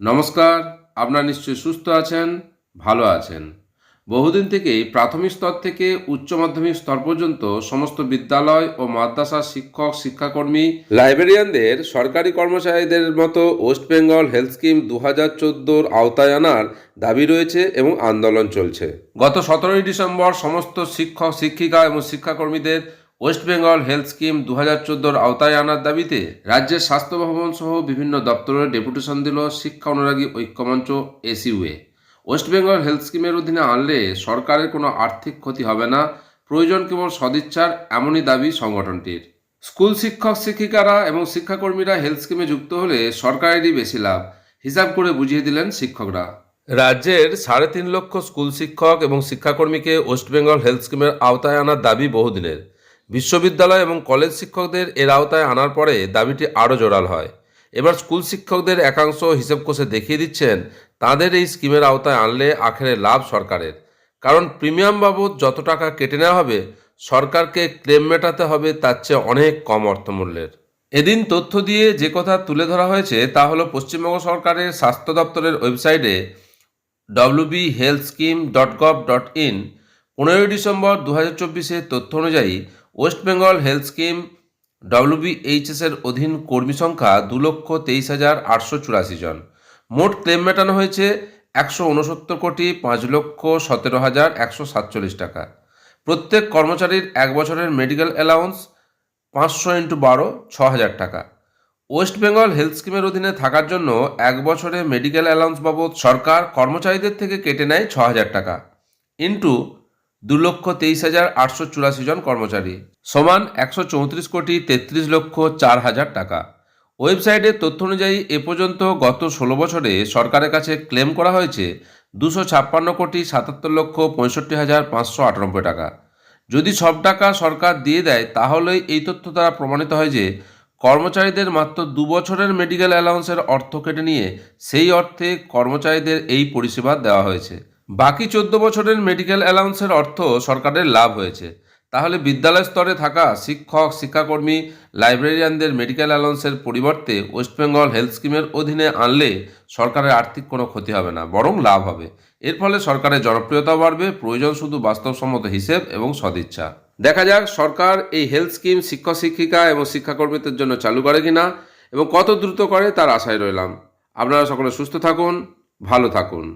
নমস্কার, আপনারা নিশ্চয়ই সুস্থ আছেন, ভালো আছেন। বহুদিন থেকেই প্রাথমিক স্তর থেকে উচ্চ মাধ্যমিক স্তর পর্যন্ত সমস্ত বিদ্যালয় ও মাদ্রাসার শিক্ষক, শিক্ষাকর্মী, লাইব্রেরিয়ানদের, সরকারি কর্মচারীদের মতো ওয়েস্ট বেঙ্গল হেলথ স্কিম দু হাজার চোদ্দোর আওতায় আনার দাবি রয়েছে এবং আন্দোলন চলছে। গত সতেরোই ডিসেম্বর সমস্ত শিক্ষক, শিক্ষিকা এবং শিক্ষাকর্মীদের ওয়েস্ট বেঙ্গল হেলথ স্কিম দু হাজার চোদ্দোর আওতায় আনার দাবিতে রাজ্যের স্বাস্থ্য ভবন সহ বিভিন্ন দপ্তরের ডেপুটেশন দিল শিক্ষা অনুরাগী ঐক্যমঞ্চ এসইউএ। ওয়েস্ট বেঙ্গল হেলথ স্কিমের অধীনে আনলে সরকারের কোনো আর্থিক ক্ষতি হবে না, প্রয়োজন কেবল সদিচ্ছার, এমনই দাবি সংগঠনটির। স্কুল শিক্ষক, শিক্ষিকারা এবং শিক্ষাকর্মীরা হেলথ স্কিমে যুক্ত হলে সরকারেরই বেশি লাভ, হিসাব করে বুঝিয়ে দিলেন শিক্ষকরা। রাজ্যের সাড়ে তিন লক্ষ স্কুল শিক্ষক এবং শিক্ষাকর্মীকে ওয়েস্ট বেঙ্গল হেলথ স্কিমের আওতায় আনার দাবি বহুদিনের। বিশ্ববিদ্যালয় এবং কলেজ শিক্ষকদের এর আওতায় আনার পরে দাবিটি আরও জোরাল হয়। এবার স্কুল শিক্ষকদের একাংশ হিসেব কষে দেখিয়ে দিচ্ছেন, তাদের এই স্কিমের আওতায় আনলে আখেরে লাভ সরকারের। কারণ প্রিমিয়াম বাবদ যত টাকা কেটে নেওয়া হবে, সরকারকে ক্লেম মেটাতে হবে তার চেয়ে অনেক কম অর্থমূল্যের। এদিন তথ্য দিয়ে যে কথা তুলে ধরা হয়েছে তা হলো পশ্চিমবঙ্গ সরকারের স্বাস্থ্য দপ্তরের ওয়েবসাইটে WB health scheme dot gov dot in পনেরোই ডিসেম্বর দু হাজার চব্বিশের তথ্য অনুযায়ী West Bengal health scheme WBHS এর অধীন কর্মী সংখ্যা দু লক্ষ তেইশ হাজার আটশো চুরাশি জন। মোট ক্লেম মেটানো হয়েছে একশো উনসত্তর কোটি পাঁচ লক্ষ সতেরো হাজার একশো সাতচল্লিশ টাকা। প্রত্যেক কর্মচারীর এক বছরের মেডিকেল অ্যালাউন্স পাঁচশো ইন্টু বারো, ছ হাজার টাকা। ওয়েস্ট বেঙ্গল হেলথ স্কিমের অধীনে থাকার জন্য এক বছরে মেডিকেল অ্যালাউন্স বাবদ সরকার কর্মচারীদের থেকে কেটে নেয় ছ হাজার টাকা। ইন্টু দু লক্ষ তেইশ হাজার আটশো চুরাশি জন কর্মচারী, সমান একশো চৌত্রিশ কোটি তেত্রিশ লক্ষ চার হাজার টাকা। ওয়েবসাইটের তথ্য অনুযায়ী এ পর্যন্ত গত ষোলো বছরে সরকারের কাছে ক্লেম করা হয়েছে দুশো ছাপ্পান্ন কোটি সাতাত্তর লক্ষ পঁয়ষট্টি হাজার পাঁচশো আটানব্বই টাকা। যদি সব টাকা সরকার দিয়ে দেয়, তাহলে এই তথ্য দ্বারা প্রমাণিত হয় যে কর্মচারীদের মাত্র দু বছরের মেডিকেল অ্যালাউন্সের অর্থ কেটে নিয়ে সেই অর্থে কর্মচারীদের এই পরিষেবা দেওয়া হয়েছে। বাকি চোদ্দ বছরের মেডিকেল অ্যালাউন্সের অর্থ সরকারের লাভ হয়েছে। তাহলে বিদ্যালয় স্তরে থাকা শিক্ষক, শিক্ষাকর্মী লাইব্রেরিয়ানদের মেডিকেল অ্যালাউন্সের পরিবর্তে ওয়েস্ট বেঙ্গল হেলথ স্কিমের অধীনে আনলে সরকারের আর্থিক কোনো ক্ষতি হবে না, বরং লাভ হবে। এর ফলে সরকারের জনপ্রিয়তাও বাড়বে, প্রয়োজন শুধু বাস্তবসম্মত হিসেব এবং সদিচ্ছা। দেখা যাক সরকার এই হেলথ স্কিম শিক্ষক, শিক্ষিকা এবং শিক্ষাকর্মীদের জন্য চালু করে কিনা এবং কত দ্রুত করে তার আশায় রইলাম। আপনারা সকলে সুস্থ থাকুন, ভালো থাকুন।